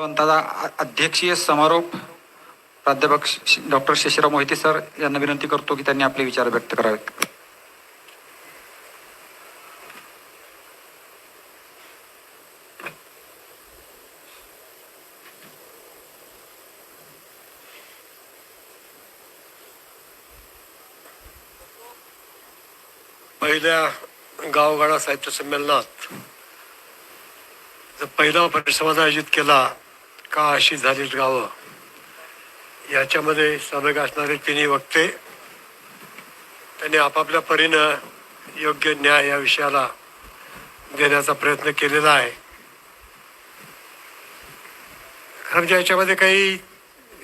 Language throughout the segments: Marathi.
पंताचा अध्यक्षीय समारोप प्राध्यापक डॉक्टर शशिराव मोहिते सर यांना विनंती करतो की त्यांनी आपले विचार व्यक्त करावेत. पहिल्या गावगाडा साहित्य संमेलनात पहिला परिसंवाद आयोजित केला का अशी झाली गावं? याच्यामध्ये सहभाग असणारे तिन्ही वक्ते त्यांनी आपापल्या परीनं योग्य न्याय या विषयाला देण्याचा प्रयत्न केलेला आहे. खरं म्हणजे याच्यामध्ये काही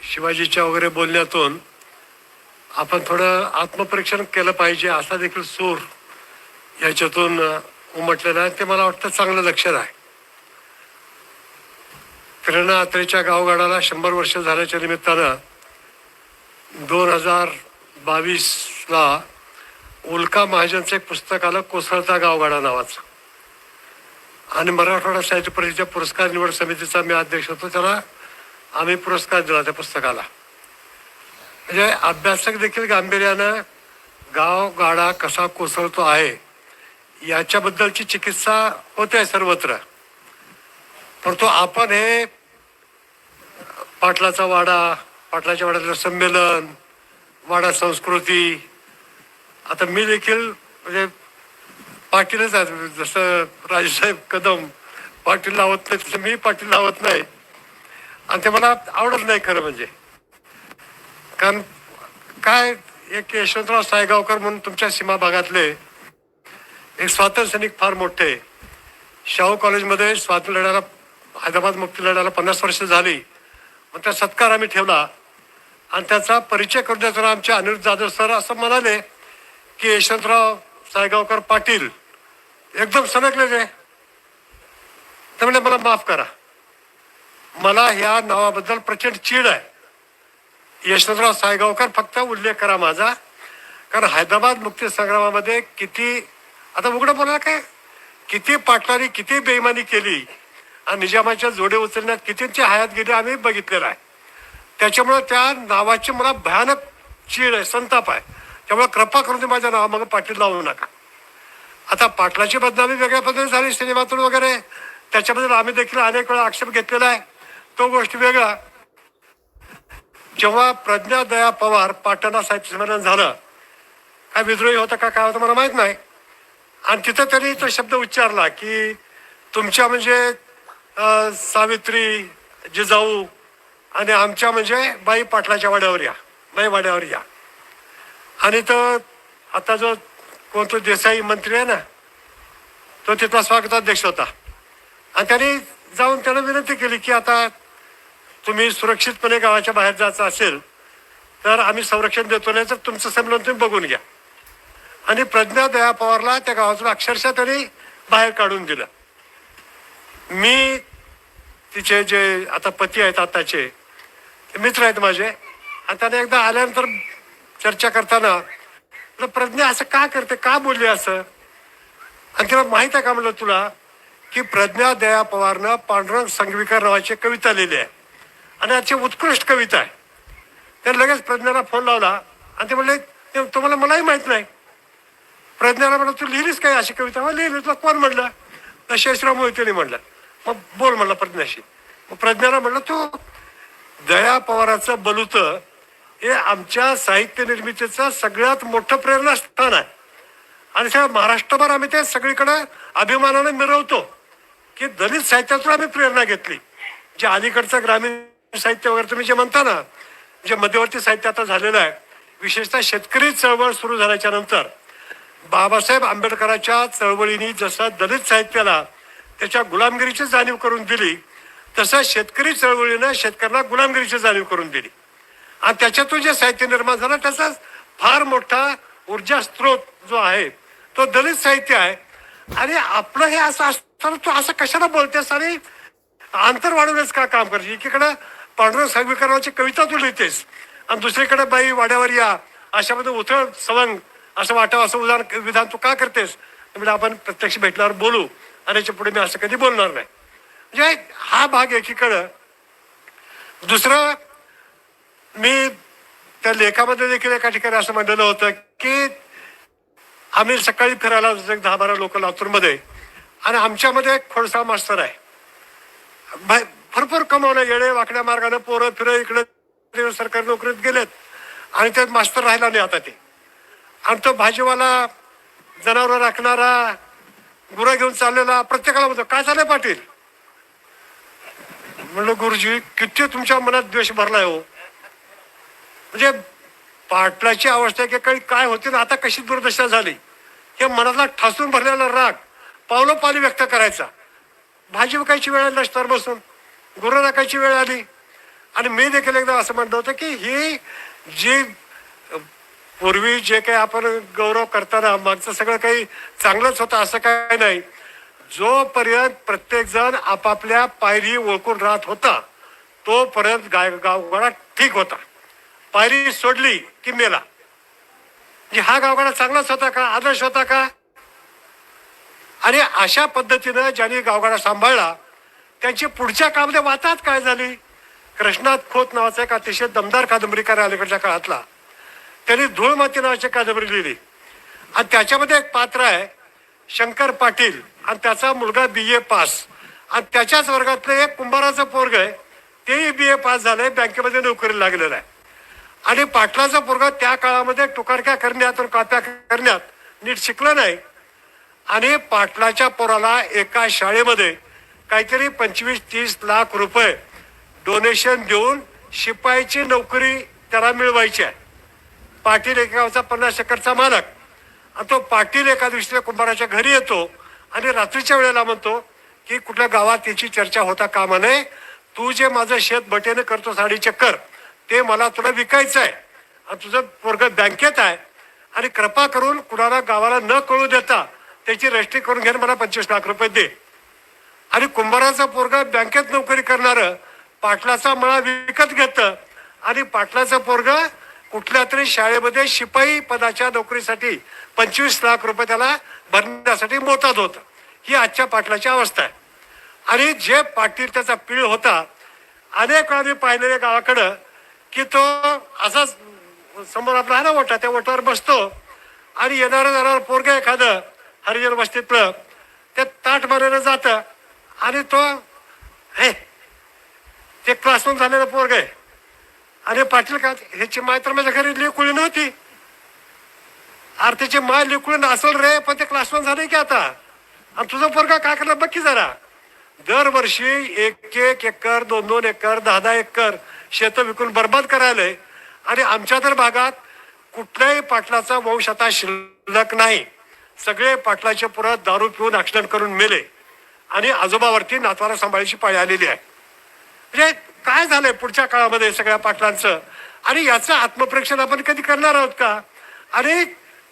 शिवाजीच्या वगैरे बोलण्यातून आपण थोडं आत्मपरीक्षण केलं पाहिजे असा देखील सूर याच्यातून उमटलेला आहे ते मला वाटतं चांगलं लक्षात आहे. प्रेरणा आत्रेच्या गावगाडाला शंभर वर्ष झाल्याच्या निमित्तानं दोन हजार बावीसला उल्का महाजनचं एक पुस्तक आलं कोसळता गावगाडा नावाचं. आणि मराठवाडा साहित्य परिषदेच्या पुरस्कार निवड समितीचा मी अध्यक्ष होतो त्याला आम्ही पुरस्कार दिला त्या पुस्तकाला. म्हणजे अभ्यासक देखील गांभीर्यानं गाव गाडा कसा कोसळतो आहे याच्याबद्दलची चिकित्सा होते सर्वत्र. परंतु आपण हे पाटलाचा वाडा पाटलाच्या वाड्यातलं संमेलन वाडा संस्कृती. आता मी देखील म्हणजे पाटीलच आहे. जसं राजेसाहेब कदम पाटील लावत नाही तसं मी पाटील लावत नाही. आणि ते मला आवडत नाही खरं म्हणजे. कारण काय एक यशवंतराव सायगावकर म्हणून तुमच्या सीमा भागातले एक स्वातंत्र्य सैनिक फार मोठे. शाहू कॉलेजमध्ये स्वातंत्र्य लढायला हैदराबाद मुक्ती लढायला पन्नास वर्ष झाली. मग त्या सत्कार आम्ही ठेवला. आणि त्याचा परिचय करून देताना आमचे अनिरुद्ध जाधव सर असं म्हणाले की यशवंतराव सायगावकर पाटील एकदम सणकले ते तर म्हणजे मला माफ करा. मला ह्या नावाबद्दल प्रचंड चीड आहे. यशवंतराव सायगावकर फक्त उल्लेख करा माझा. कारण हैदराबाद मुक्तीसंग्रामामध्ये किती आता उघडं बोलायला काय? किती पाटलांनी किती बेईमानी केली? आणि निजामाच्या जोडे उचलण्यात कितींची हयात गेली आम्ही बघितलेलं आहे. त्याच्यामुळं त्या नावाची मला भयानक चीड आहे संताप आहे. त्यामुळे कृपा करून ते माझ्या नावा मग पाटील लावू नका. आता पाटलाची बदनामी वेगळ्या पद्धतीने झाली सिनेमातून वगैरे. त्याच्याबद्दल आम्ही देखील अनेक वेळा आक्षेप घेतलेला आहे. तो गोष्ट वेगळा. जेव्हा प्रज्ञा दया पवार पाटणा साहेब संमेलन झालं काय विद्रोही होता का काय होतं मला माहीत नाही. आणि तिथं त्यांनी तो शब्द उच्चारला की तुमच्या म्हणजे सावित्री जिजाऊ आणि आमच्या म्हणजे बाई पाटलाच्या वाड्यावर या. बाई वाड्यावर या. आणि तो आता जो कोणतो देसाई मंत्री आहे ना तो तिथला स्वागताध्यक्ष होता. आणि त्यांनी जाऊन त्यानं विनंती केली की आता तुम्ही सुरक्षितपणे गावाच्या बाहेर जायचं असेल तर आम्ही संरक्षण देतो नाही तर तुमचं संमेलन तुम्ही बघून घ्या. आणि प्रज्ञा दया पवारला त्या गावातून अक्षरशः त्यांनी बाहेर काढून दिलं. मी तिचे जे आता पती आहेत आताचे ते मित्र आहेत माझे. आणि त्याने एकदा आल्यानंतर चर्चा करताना म्हटलं, प्रज्ञा असं का करते? का बोलली असं? आणि तिला माहीत आहे का म्हणलं तुला की प्रज्ञा दया पवारनं पांडुरंग संगविकर नावाची कविता लिहिली आहे. आणि याची उत्कृष्ट कविता आहे. त्याने लगेच प्रज्ञाला फोन लावला आणि ते म्हणले "ते तुम्हाला मलाही माहीत नाही. प्रज्ञाला म्हणलं तू लिहिलीस काय अशी कविता? मग लिहिली. तुला कोण म्हणलं? तर शेषराव मोहितेने म्हणलं. मग बोल म्हणला प्रज्ञाशी. मग प्रज्ञाला म्हणलं तू दया पवाराचं बलुत हे आमच्या साहित्य निर्मितीचं सगळ्यात मोठं प्रेरणास्थान आहे. आणि त्या महाराष्ट्रभर आम्ही ते सगळीकडे अभिमानाने मिरवतो की दलित साहित्यातून आम्ही प्रेरणा घेतली. जे अलीकडचं ग्रामीण साहित्य वगैरे तुम्ही जे म्हणता ना जे मध्यवर्ती साहित्य आता झालेलं आहे विशेषतः शेतकरी चळवळ सुरू झाल्याच्यानंतर बाबासाहेब आंबेडकरांच्या चळवळीने जसं दलित साहित्याला त्याच्या गुलामगिरीची जाणीव करून दिली तसं शेतकरी चळवळीनं शेतकऱ्यांना गुलामगिरीची जाणीव करून दिली. आणि त्याच्यातून जे साहित्य निर्माण झालं त्याचा फार मोठा ऊर्जा स्रोत जो आहे तो दलित साहित्य आहे. आणि आपलं हे असं असताना तू असं कशाला बोलतेस? आणि अंतर वाढवण्याचं का काम करते एकीकडे पांडुरंग सागवीकरणाची कविता तू लिहितेस आणि दुसरीकडे बाई वाड्यावर या अशामध्ये उथळ सवंग असं वाटावं असं उदाहरण विधान तू का करतेस? म्हणजे आपण प्रत्यक्ष भेटल्यावर बोलू. आणि याच्यापुढे मी असं कधी बोलणार नाही. म्हणजे हा भाग एकीकडं. दुसरं मी त्या लेखामध्ये देखील एका ठिकाणी असं म्हणलेलं होतं की आम्ही सकाळी फिरायला एक दहा बारा लोक लातूरमध्ये. आणि आमच्यामध्ये एक खोडसा मास्तर आहे. भरपूर कमावलं येणे वाकड्या मार्गाने पोरं फिरं इकडे सरकारी नोकरीत गेलेत. आणि ते मास्तर राहिला नाही आता ते. आणि तो भाजीवाला जनावर राखणारा गुरा घेऊन चाललेला प्रत्येकाला म्हणतो काय चाललंय पाटील? म्हणलं गुरुजी किती तुमच्या मनात द्वेष भरलाय हो. म्हणजे पाटलाची अवस्था की काही काय होती ना आता कशी दुर्दशा झाली हे मनाला ठासून भरलेला राग पावलं पाली व्यक्त करायचा. भाजी विकायची वेळ आली स्तर बसून. गुरं राखायची वेळ आली. आणि मी देखील एकदा असं म्हणलं होतं की ही जी पूर्वी जे काही आपण गौरव करताना मागचं सगळं काही चांगलंच होतं असं काय नाही. जोपर्यंत प्रत्येक जण आपापल्या पायरी ओळखून राहत होता तोपर्यंत गाय गावगाडा ठीक होता. पायरी सोडली की मेला. हा गावगाडा चांगलाच होता का आदर्श होता का? आणि अशा पद्धतीनं ज्यांनी गावगाडा सांभाळला त्यांची पुढच्या कामध्ये वातात काय झाली? कृष्णात खोत नावाचा एक अतिशय दमदार कादंबरीकार अलीकडच्या काळातला. त्यांनी धूळमाती नावाची कादंबरी लिहिली. आणि त्याच्यामध्ये एक पात्र आहे शंकर पाटील. आणि त्याचा मुलगा बी ए पास. आणि त्याच्याच वर्गातलं एक कुंभाराचं पोरग आहे तेही बी ए पास झालंय बँकेमध्ये नोकरी लागलेलं आहे. आणि पाटलाचा पोरगा त्या काळामध्ये टुकारक्या करण्यात आणि काप्या करण्यात नीट शिकलं नाही. आणि पाटलाच्या पोराला एका शाळेमध्ये काहीतरी पंचवीस तीस लाख रुपये डोनेशन देऊन शिपाईची नोकरी त्याला मिळवायची आहे. पाटील एका गावचा पन्नास एकरचा मालक. आणि तो पाटील एका दिवशी त्या कुंभाराच्या घरी येतो आणि रात्रीच्या वेळेला म्हणतो की कुठल्या गावात याची चर्चा होता कामा नये. तू जे माझं शेत बटेने करतो साडी चक्कर ते मला तुला विकायचं आहे. आणि तुझं पोरग बँकेत आहे. आणि कृपा करून कुणाला गावाला न कळू देता त्याची रजिस्ट्री करून घ्या मला पंचवीस लाख रुपये दे. आणि कुंभाराचा पोरगा बँकेत नोकरी करणारं पाटलाचा मळा विकत घेतं. आणि पाटलाचा पोरग कुठल्या तरी शाळेमध्ये शिपाई पदाच्या नोकरीसाठी पंचवीस लाख रुपये त्याला भरण्यासाठी मोतात होतं. ही आजच्या पाटलाची अवस्था आहे. आणि जे पाटील त्याचा पीळ होता अनेक वेळा मी पाहिलेल्या गावाकडं की तो असाच समोर आपला ना ओटा त्या ओटावर बसतो आणि येणारं जाणारं पोरग एखादं हरिजन वस्तीतलं ते ताट मारायला जातं आणि तो हे ते क्लासरूम झालेलं पोरग आहे. आणि पाटील का ह्याची माय तर माझ्या घरी लेकुळी नव्हती. आरतीची माय लेकुळी असेल रे पण ते क्लास वन झाले की आता. आणि तुझा पोरगा काय करणार बघ की जरा. दरवर्षी एक एक एकर दोन दोन एकर दहा दहा एकर शेतं विकून बर्बाद करायलंय. आणि आमच्या तर भागात कुठल्याही पाटलाचा वंश आता शिल्लक नाही. सगळे पाटलाचे पुरत दारू पिऊन ऍक्सिडेंट करून मेले. आणि आजोबावरती नातवाला सांभाळायची पाळी आलेली आहे. म्हणजे काय झालंय पुढच्या काळामध्ये सगळ्या पाटलांचं? आणि याचं आत्मपरीक्षण आपण कधी करणार आहोत का? आणि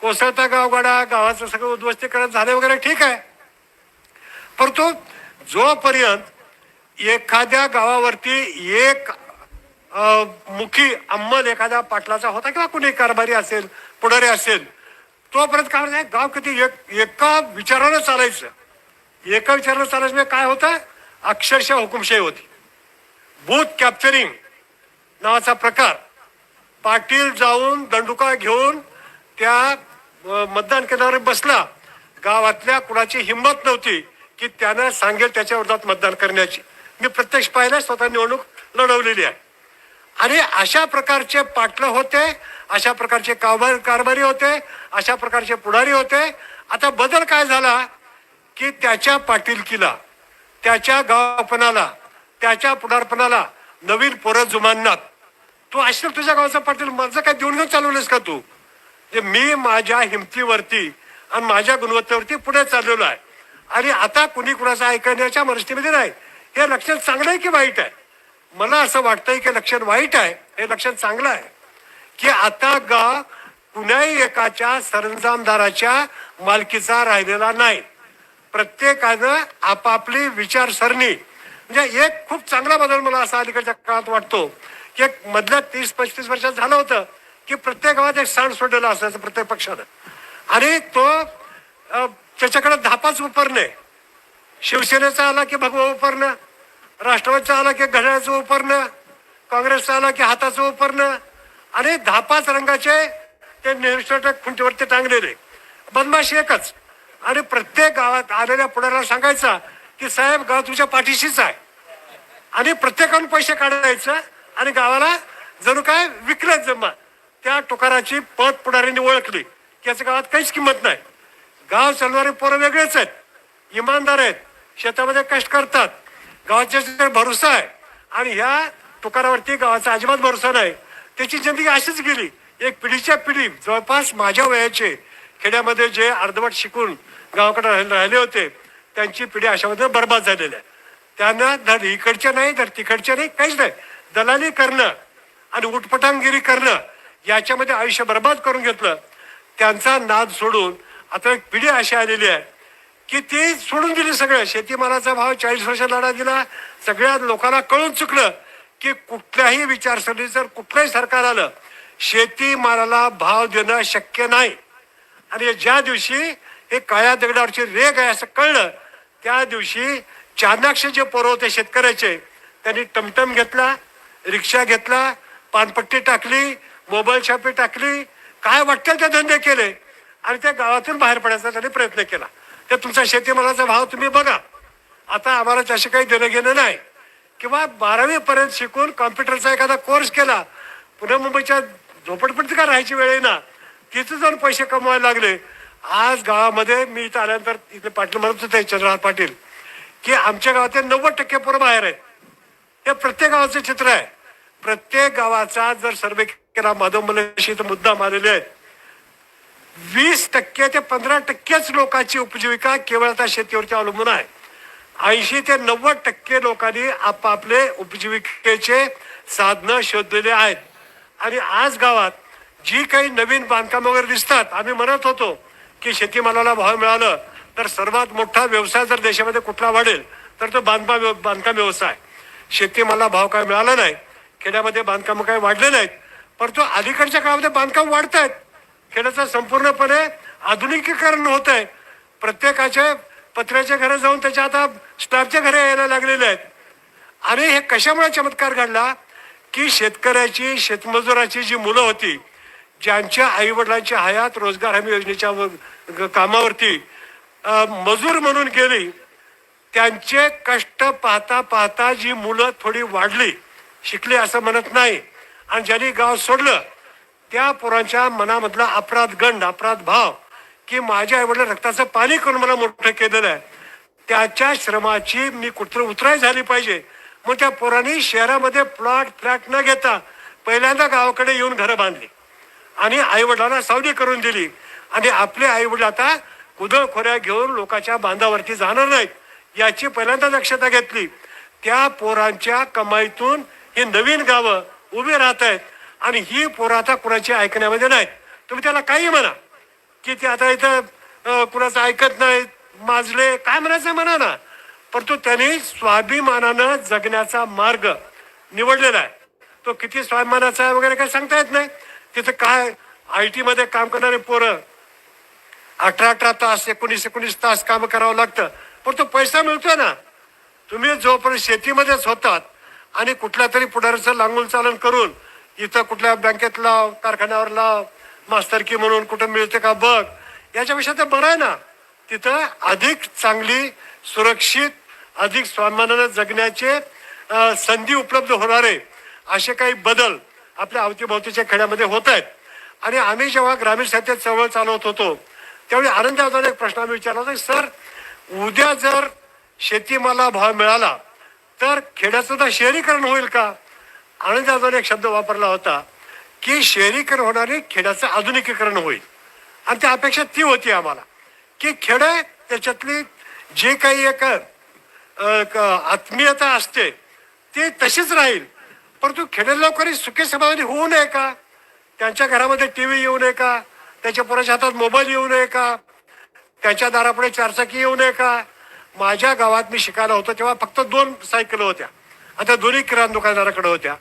कोसळता गावगाडा गावाचं सगळं उद्ध्वस्तीकरण झाले वगैरे ठीक आहे. परंतु जोपर्यंत एखाद्या गावावरती एक मुखी अंमल एखाद्या पाटलाचा होता किंवा कुणी कारभारी असेल पुढारी असेल तोपर्यंत काय म्हणजे गाव किती एक एका विचारानं चालायचं. एका विचारानं चालायचं म्हणजे काय होतं अक्षरशः हुकुमशाही होती. बूथ कॅप्चरिंग नावाचा प्रकार. पाटील जाऊन दंडुका घेऊन त्या मतदान केंद्रावर बसला. गावातल्या कुणाची हिंमत नव्हती की त्यानं सांगेल त्याच्या विरोधात मतदान करण्याची. मी प्रत्यक्ष पाहिलं स्वतः निवडणूक लढवलेली आहे. आणि अशा प्रकारचे पाटलं होते अशा प्रकारचे कारभार कारभारी होते अशा प्रकारचे पुढारी होते. आता बदल काय झाला की त्याच्या पाटीलकीला त्याच्या गावपणाला त्याच्या पुढारपणाला नवीन पोरं जुमाननात तू असेल तुझ्या गावचा पाटील माझं काय देऊन घेऊन चालवलेस का तू? जे मी माझ्या हिमतीवरती आणि माझ्या गुणवत्तेवरती पुढे चाललेलो आहे. आणि आता कुणी कुणाचं ऐकण्याच्या मनस्थितीमध्ये नाही. हे लक्षण चांगलं आहे की वाईट आहे? मला असं वाटतंय की लक्षण वाईट आहे. हे लक्षण चांगलं आहे. की आता गा कुण्याही एकाच्या सरंजामदाराच्या मालकीचा राहिलेला नाही. प्रत्येकानं आपापली विचारसरणी म्हणजे एक खूप चांगला बदल मला असा अलीकडच्या काळात वाटतो. की एक मधल्या तीस पस्तीस वर्षात झालं होतं की प्रत्येक गावात एक सांड सोडलेला असायचं प्रत्येक पक्षानं. आणि तो त्याच्याकडे धापाच उपरणे. शिवसेनेचा आला की भगवा उपरणं राष्ट्रवादीचा आला की घड्याळाचं उपरणं काँग्रेसचा आला की हाताचं उपरणं. आणि दहा पाच रंगाचे ते नेहरूस्टॅटक खुंटीवरती टांगलेले. बदमाशी एकच. आणि प्रत्येक गावात आलेल्या पुढाऱ्याला सांगायचा की साहेब गाव तुमच्या पाठीशीच आहे. आणि प्रत्येकाने पैसे काढायचं आणि गावाला जणू काय विकलं जमा. त्या टोकाराची पद पुढाऱ्यांनी ओळखली. की याच्या गावात काहीच किंमत नाही. गाव चालणारे पोरं वेगळेच आहेत. इमानदार आहेत. शेतामध्ये कष्ट करतात. गावाच्या भरोसा आहे. आणि ह्या टोकारावरती गावाचा अजिबात भरोसा नाही. त्याची जिंदगी अशीच गेली. एक पिढीच्या पिढी जवळपास माझ्या वयाचे खेड्यामध्ये जे अर्धवट शिकून गावाकडे राहिले राहिले होते त्यांची पिढी अशामध्ये बर्बाद झालेली आहे. त्यांना धर इकडच्या नाही तर तिकडच्या नाही काहीच नाही. दलाली करणं आणि उटपटांगिरी करणं याच्यामध्ये आयुष्य बर्बाद करून घेतलं. त्यांचा नाद सोडून आता एक पिढी अशी आलेली आहे की ती सोडून दिली सगळं. शेतीमालाचा भाव चाळीस वर्ष लढा दिला. सगळ्या लोकांना कळून चुकलं की कुठल्याही विचारसरणी जर कुठलंही सरकार आलं शेतीमालाला भाव देणं शक्य नाही. आणि ज्या दिवशी हे काळ्या दगडावरची रेग आहे असं कळलं त्या दिवशी चाणाक्ष जे पोरं होते शेतकऱ्याचे त्यांनी टमटम घेतला रिक्षा घेतला पानपट्टी टाकली मोबाईल छापी टाकली काय वाटतं ते धंदे केले? आणि त्या गावातून बाहेर पडायचा त्यांनी प्रयत्न केला. तर तुमचा शेतीमालाचा भाव तुम्ही बघा. आता आम्हाला तसे काही देणं घेणं नाही. किंवा बारावी पर्यंत शिकून कॉम्प्युटरचा एखादा कोर्स केला पुणे मुंबईच्या झोपडपट्टी का राहायची वेळ आहे ना तिथं जाऊन पैसे कमवायला लागले. आज गावामध्ये मी इथं आल्यानंतर इथे पाटील म्हणत होते चंद्रहार पाटील की आमच्या गावातले नव्वद टक्के पोरं बाहेर आहेत. हे प्रत्येक गावाचं चित्र आहे. प्रत्येक गावाचा जर सर्वे केला माधव मलेशी तर मुद्दा मारलेले आहेत. वीस टक्के ते पंधरा टक्केच लोकांची उपजीविका केवळ आता शेतीवरती अवलंबून आहे. ऐंशी ते नव्वद टक्के लोकांनी आपापले उपजीविकेचे साधनं शोधलेले आहेत. आणि आज गावात जी काही नवीन बांधकाम वगैरे दिसतात आम्ही म्हणत होतो की शेतीमालाला भाव मिळालं तर सर्वात मोठा व्यवसाय जर देशामध्ये कुठला वाढेल तर तो बांधकाम बांधकाम व्यवसाय. शेतीमाला भाव काय मिळाला नाही खेड्यामध्ये बांधकाम काही वाढले नाहीत परंतु अलीकडच्या काळामध्ये बांधकाम वाढत आहेत खेड्याचं संपूर्णपणे आधुनिकीकरण होत आहे प्रत्येकाच्या पत्र्याच्या घरे जाऊन त्याच्या आता स्लॅबच्या घरे यायला लागलेले आहेत. आणि हे कशामुळे चमत्कार घडला? की शेतकऱ्याची शेतमजुराची जी मुलं होती ज्यांच्या आईवडिलांच्या हयात रोजगार हमी योजनेच्या कामावरती मजूर म्हणून गेली त्यांचे कष्ट पाहता पाहता जी मुलं थोडी वाढली शिकली असं म्हणत नाही. आणि ज्यांनी गाव सोडलं त्या पोरांच्या मनामधला अपराध गंड अपराध भाव की माझ्या आईवडील रक्ताचं पाणी करून मला मोठं केलेलं आहे. त्याच्या श्रमाची मी कुठं उतराई झाली पाहिजे? मग त्या पोरांनी शहरामध्ये प्लॉट फ्लॅट न घेता पहिल्यांदा गावाकडे येऊन घरं बांधली. आणि आईवडिलांना सावली करून दिली. आणि आपले आईवडील आता कुदळ खोऱ्या घेऊन लोकांच्या बांधावरती जाणार नाहीत. याची पहिल्यांदा दक्षता घेतली. त्या पोरांच्या कमाईतून ही नवीन गावं उभी राहत आहेत. आणि ही पोरं आता कुणाची ऐकण्यामध्ये नाहीत. तुम्ही त्याला काही म्हणा. की ते आता इथं कुणाचं ऐकत नाहीत. माजले काय म्हणायचं म्हणा ना. परंतु त्यांनी स्वाभिमानानं जगण्याचा मार्ग निवडलेला आहे. तो किती स्वाभिमानाचा आहे वगैरे काही सांगता येत नाही. तिथं काय आय टी मध्ये काम करणारे पोरं अठरा अठरा तास एकोणीस एकोणीस तास काम करावं लागतं. पण तो पैसा मिळतोय ना. तुम्ही जोपर्यंत शेतीमध्येच होतात आणि कुठल्या तरी पुढाऱ्याचं लागून चालन करून इथं कुठल्या बँकेत लाव कारखान्यावर लाव मास्तरकी म्हणून कुठं मिळते का बघ याच्यापेक्षा तर बरं आहे ना. तिथं अधिक चांगली सुरक्षित अधिक स्वाभिमानानं जगण्याचे संधी उपलब्ध होणारे असे काही बदल आपल्या अवतीभोवतीच्या खेड्यामध्ये होत आहेत. आणि आम्ही जेव्हा ग्रामीण साहित्य चळवळ चालवत होतो त्यावेळी आनंद एक प्रश्न आम्ही विचारला होता सर उद्या जर शेतीमाला भाव मिळाला तर खेड्याचं शहरीकरण होईल का? आनंद एक शब्द वापरला होता की शहरीकरण होणारे खेड्याचं आधुनिकीकरण होईल. आणि त्या अपेक्षा ती होती आम्हाला की खेडे त्याच्यातली जे काही एक आत्मीयता असते ती तशीच राहील. परंतु खेडे लोकांनी सुखी समाधानी होऊ नये का? त्यांच्या घरामध्ये टी व्ही येऊ नये का? त्याच्या पोराच्या हातात मोबाईल येऊ नये का? त्यांच्या दारापुढे चारचाकी येऊ नये का? माझ्या गावात मी शिकायला होतो तेव्हा फक्त दोन सायकल होत्या. आता दोन्ही किराणा दुकानदाराकडे होत्या.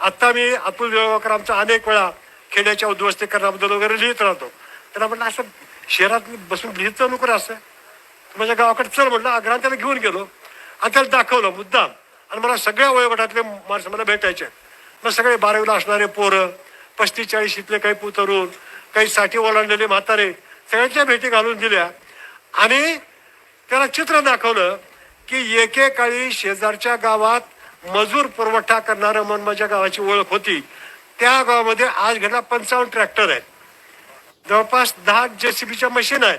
आत्ता मी अतुल देवकर आमचा अनेक वेळा खेड्याच्या उद्ध्वस्तीकरणाबद्दल वगैरे लिहित राहतो. त्यांना म्हटलं असं शहरात बसून लिहित नको असं. माझ्या गावाकडे चल म्हटलं अग्रांत त्याला घेऊन गेलो. आणि त्याला दाखवलं मुद्दाम. आणि मला सगळ्या वयोगटातले माणसं मला भेटायचे. मग सगळे बारावीला असणारे पोरं पस्तीस चाळीशीतले काही पुतरून काही साठी ओलांडलेले म्हातारे सगळ्यांच्या भेटी घालून दिल्या. आणि त्याला चित्र दाखवलं की एकेकाळी शेजारच्या गावात मजूर पुरवठा करणारं म्हणून माझ्या गावाची ओळख होती. त्या गावामध्ये आज घडला पंचावन्न ट्रॅक्टर आहेत. जवळपास दहा जे सी बीच्या मशीन आहेत.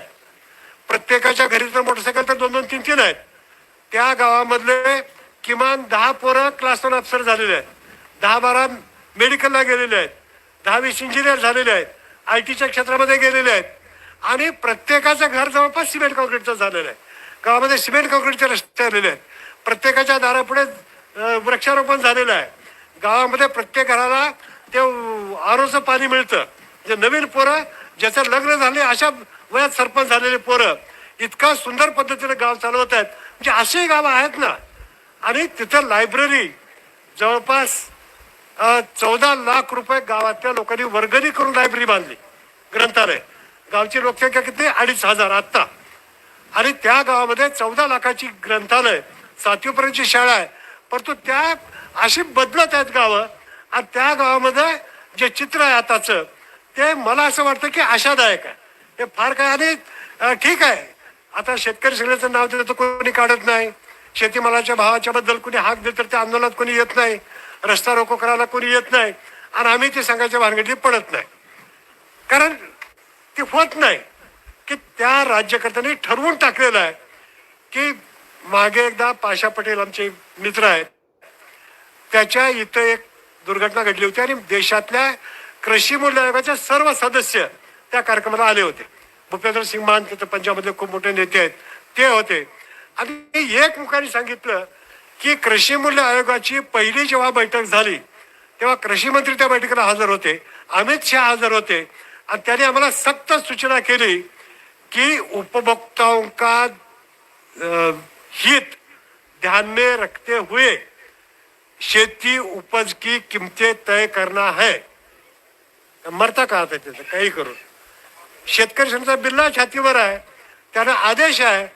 प्रत्येकाच्या घरी तर मोटरसायकल तर दोन दोन तीन तीन आहेत. त्या गावामधले किमान दहा पोरं क्लास वन अफसर झालेले आहेत. दहा बारा मेडिकलला गेलेले आहेत. दहा वीस इंजिनियर झालेले आहेत. आय टीच्या क्षेत्रामध्ये गेलेले आहेत. आणि प्रत्येकाचं घर जवळपास सिमेंट कॉन्क्रीटचं झालेलं आहे. गावामध्ये सिमेंट कॉन्क्रीटचे रस्ते आलेले आहेत. प्रत्येकाच्या दारापुढे वृक्षारोपण झालेलं आहे. गावामध्ये प्रत्येक घराला ते आरोचं पाणी मिळतं. जे नवीन पोरं ज्याचं लग्न झाले अशा वयात सरपंच झालेले पोरं इतका सुंदर पद्धतीने गाव चालवत आहेत. म्हणजे असे गावं आहेत ना आणि तिथं लायब्ररी जवळपास चौदा लाख रुपये गावातल्या लोकांनी वर्गणी करून लायब्ररी बांधली. ग्रंथालय. गावची लोकसंख्या किती? अडीच हजार आत्ता. आणि त्या गावामध्ये चौदा लाखाची ग्रंथालय सातवीपर्यंतची शाळा आहे. परंतु त्या अशी बदलत आहेत गावं. आणि त्या गावामध्ये जे चित्र आहे आताचं ते मला असं वाटतं की आशादायक आहे. हे फार काय आणि ठीक आहे. आता शेतकरी सगळ्याचं नाव देतो तर कोणी काढत नाही. शेतीमालाच्या भावाच्या बद्दल कोणी हाक दिलं तर त्या आंदोलनात कोणी येत नाही. रस्ता रोको करायला कोणी येत नाही. आणि आम्ही ते सांगायच्या भानगडीत पडत नाही. कारण ते होत नाही की त्या राज्यकर्त्यांनी ठरवून टाकलेलं आहे की मागे एकदा पाशा पटेल आमचे मित्र आहेत. त्याच्या इथं एक दुर्घटना घडली होती आणि देशातल्या कृषी मूल्य आयोगाचे सर्व सदस्य त्या कार्यक्रमाला आले होते. भूपेंद्र सिंग मान तिथं पंजाबमधले खूप मोठे नेते आहेत. ते होते. आणि एक मुखाने सांगितलं की कृषी मूल्य आयोगाची पहिली जेव्हा बैठक झाली तेव्हा कृषी मंत्री त्या बैठकीला हजर होते. अमित शहा हजर होते. आणि त्याने आम्हाला सक्त सूचना केली की उपभोक्ताओं का हित ध्यान में रखते हुए शेती उपज की किमतें तय करना है. मरता का आता त्याचं काही करून शेतकरी समजा बिल्ला छातीवर आहे. त्यांना आदेश आहे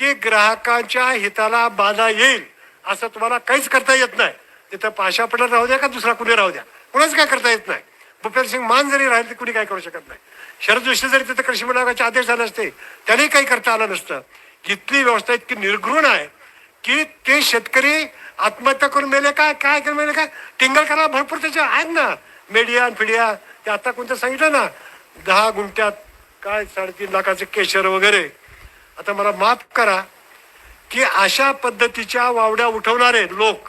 की ग्राहकांच्या हिताला बाधा येईल असं तुम्हाला काहीच करता येत नाही. तिथं पाशा पटेल राहू द्या का दुसरा कुणी राहू द्या? कुणाच काय करता येत नाही. भूपेंद्र सिंग मान जरी राहिले तर कुणी काय करू शकत नाही. शरद जोशी जरी तिथं कृषी विभागाचे आदेश झाले असते त्यांनी काही करता आलं नसतं. इथली व्यवस्था इतकी निर्घृण आहे की ते शेतकरी आत्महत्या करून मेले काय काय करून मेले काय टिंगल करायला भरपूर त्याच्या आहेत ना. मीडिया आणि फिडिया ते आता कोणतं सांगितलं ना? दहा गुंठ्यात काय साडेतीन लाखाचे केशर वगैरे आता मला माफ करा की अशा पद्धतीच्या वावड्या उठवणारे लोक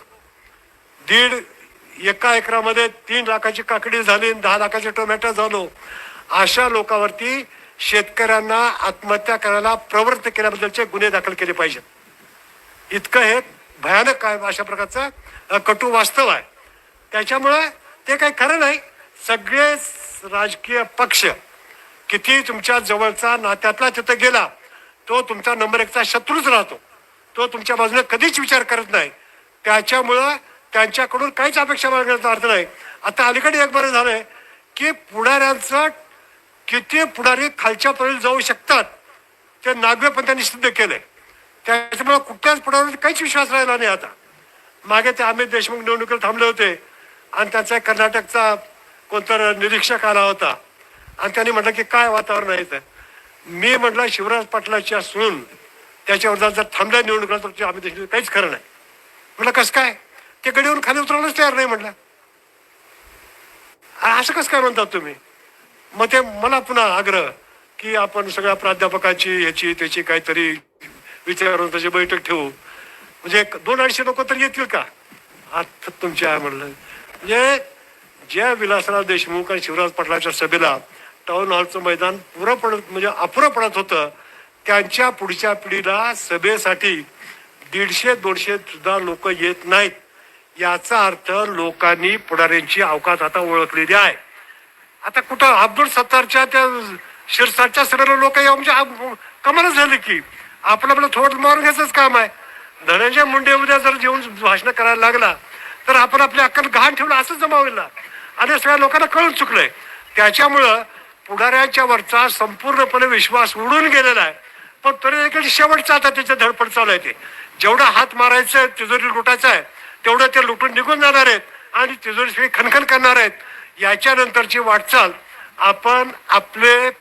दीड एका एकरामध्ये तीन लाखाची काकडी झाली दहा लाखाचे टोमॅटो झालो अशा लोकांवरती शेतकऱ्यांना आत्महत्या करायला प्रवृत्त केल्याबद्दलचे गुन्हे दाखल केले पाहिजेत. इतकं हे भयानक आहे अशा प्रकारचं कटू वास्तव आहे. त्याच्यामुळे ते काही खरं नाही. सगळे राजकीय पक्ष किती तुमच्या जवळचा नात्यातला तिथं गेला तो तुमचा नंबर एकचा शत्रूच राहतो. तो तुमच्या बाजूने कधीच विचार करत नाही. त्याच्यामुळं त्यांच्याकडून काहीच अपेक्षा बाळगण्याचा अर्थ नाही. आता अलीकडे एक बरं झालंय की पुढाऱ्यांचं किती पुढारी खालच्या पर्यंत जाऊ शकतात ते नागवे पंथांनी सिद्ध केलंय. त्याच्यामुळे कुठल्याच पुढाऱ्यावर काहीच विश्वास राहिला नाही आता. मागे ते अमित देशमुख निवडणुकीला थांबले होते आणि त्याचा कर्नाटकचा कोणता निरीक्षक आला होता. आणि त्यांनी म्हटलं की काय वातावरण आहे ते मी म्हटलं शिवराज पाटलाची असून त्याच्यावर जर थांबल्या निवडणुकीला तर आम्ही देशमुख काहीच खरं नाही. म्हटलं कसं काय? ते गडीवरून खाली उतरवलंच तयार नाही म्हटलं. असं कसं काय म्हणतात तुम्ही? मग ते मला पुन्हा आग्रह की आपण सगळ्या प्राध्यापकाची ह्याची त्याची काहीतरी विचारून त्याची बैठक ठेवू. म्हणजे एक दोन अडीचशे लोक तर येतील का? आता तुमच्या म्हणलं. म्हणजे ज्या विलासराव देशमुख आणि शिवराज पाटलाच्या सभेला टाऊन हॉलचं मैदान पुरं पडत म्हणजे अपुरं पडत होतं. त्यांच्या पुढच्या पिढीला सभेसाठी दीडशे दोनशे सुद्धा लोक येत नाहीत. याचा अर्थ लोकांनी पुढाऱ्यांची अवकाश आता ओळखलेली आहे. आता कुठं अब्दुल सत्तारच्या त्या शिरसाटच्या सभेला लोक म्हणजे कमालच झाली की. आपलं आपलं थोडं मारून घ्यायचंच काम आहे. धनंजय मुंडे उद्या जर जेवून भाषण करायला लागला तर आपण आपली अक्कल गहाण ठेवलं असंच जमा होईल आणि सगळ्या लोकांना कळून चुकलंय. त्याच्यामुळं पुढाऱ्याच्या वरचा संपूर्णपणे विश्वास उडून गेलेला आहे. पण तरी देखील शेवटचा आता त्याचं धडपड चालू आहे ते. जेवढा हात मारायचं आहे तिजोरी लुटायचं आहे तेवढं ते लुटून निघून जाणार आहेत आणि तिजोरी सगळी खनखन करणार आहेत. याच्यानंतरची वाटचाल आपण आपले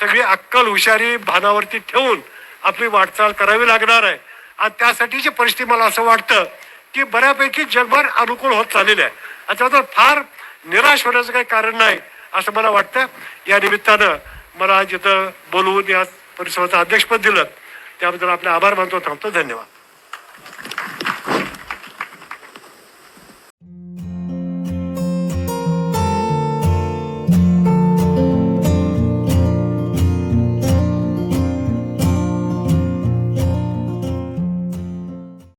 सगळी अक्कल हुशारी भानावरती ठेवून आपली वाटचाल करावी लागणार आहे. आणि त्यासाठीची परिस्थिती मला असं वाटतं की बऱ्यापैकी जगभर अनुकूल होत चाललेली आहे. आता फार निराश होण्याचं काही कारण नाही. असं मला वाटतं. या निमित्तानं मला आज इथं बोलवून या परिसराचं अध्यक्षपद दिलं त्याबद्दल आपले आभार मानतो. थांबतो. धन्यवाद.